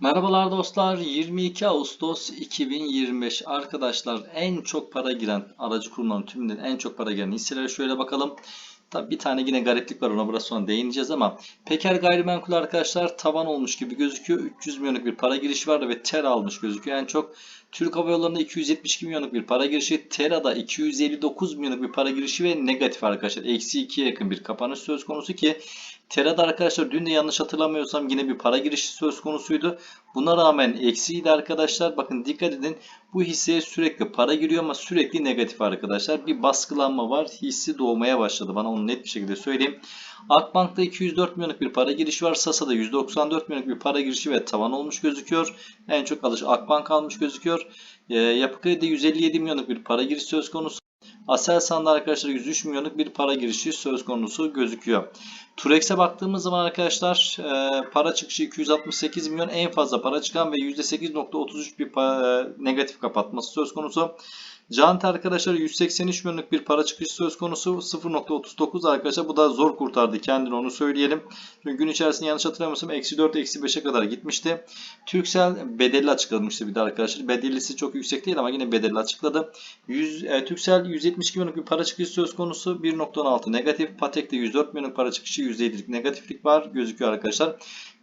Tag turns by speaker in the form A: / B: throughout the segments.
A: Merhabalar dostlar. 22 Ağustos 2025 arkadaşlar en çok para giren aracı kurumların tümünden en çok para giren hisselere şöyle bakalım. Tabi bir tane yine gariplik var ona biraz sonra değineceğiz ama Peker Gayrimenkul arkadaşlar tavan olmuş gibi gözüküyor. 300 milyonluk bir para girişi var ve TER almış gözüküyor. En çok Türk Hava Yolları'nda 272 milyonluk bir para girişi, TERA'da 259 milyonluk bir para girişi ve negatif arkadaşlar. Eksi 2'ye yakın bir kapanış söz konusu ki TERA'da arkadaşlar dün de yanlış hatırlamıyorsam yine bir para girişi söz konusuydu. Buna rağmen eksiydi arkadaşlar. Bakın dikkat edin bu hisseye sürekli para giriyor ama sürekli negatif arkadaşlar. Bir baskılanma var. Hissi doğmaya başladı. Bana onu net bir şekilde söyleyeyim. Akbank'ta 204 milyonluk bir para girişi var. Sasa'da 194 milyonluk bir para girişi ve tavan olmuş gözüküyor. En çok alış Akbank almış gözüküyor. E, Yapı Kredi 157 milyonluk bir para girişi söz konusu. Aselsan'da arkadaşlar 103 milyonluk bir para girişi söz konusu gözüküyor. Turex'e baktığımız zaman arkadaşlar e, para çıkışı 268 milyon en fazla para çıkan ve %8.33 bir e, negatif kapatması söz konusu. Jant arkadaşlar 183 milyonluk bir para çıkışı söz konusu 0.39 arkadaşlar bu da zor kurtardı kendini onu söyleyelim. Çünkü gün içerisinde yanlış hatırlamıyorsam eksi 4 eksi 5'e kadar gitmişti. Türksel bedelli açıklamıştı bir de arkadaşlar. Bedellisi çok yüksek değil ama yine bedelli açıkladı. 100, e, Türksel 172 milyonluk bir para çıkışı söz konusu 1.16 negatif. Patek'te 104 milyonluk para çıkışı %7'lik negatiflik var gözüküyor arkadaşlar.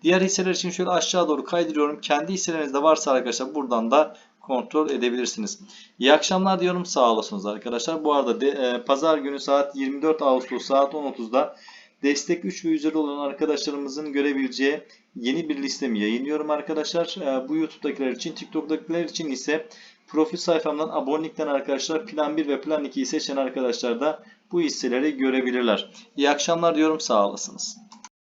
A: Diğer hisseler için şöyle aşağı doğru kaydırıyorum. Kendi hisselerinizde varsa arkadaşlar buradan da kontrol edebilirsiniz. İyi akşamlar diyorum. Sağ olasınız arkadaşlar. Bu arada de, e, pazar günü saat 24 Ağustos saat 10.30'da destek 3 ve üzeri olan arkadaşlarımızın görebileceği yeni bir listemi yayınlıyorum arkadaşlar. E, bu YouTube'dakiler için, TikTok'takiler için ise profil sayfamdan abonelikten arkadaşlar plan 1 ve plan 2'yi seçen arkadaşlar da bu hisseleri görebilirler. İyi akşamlar diyorum. Sağ olasınız.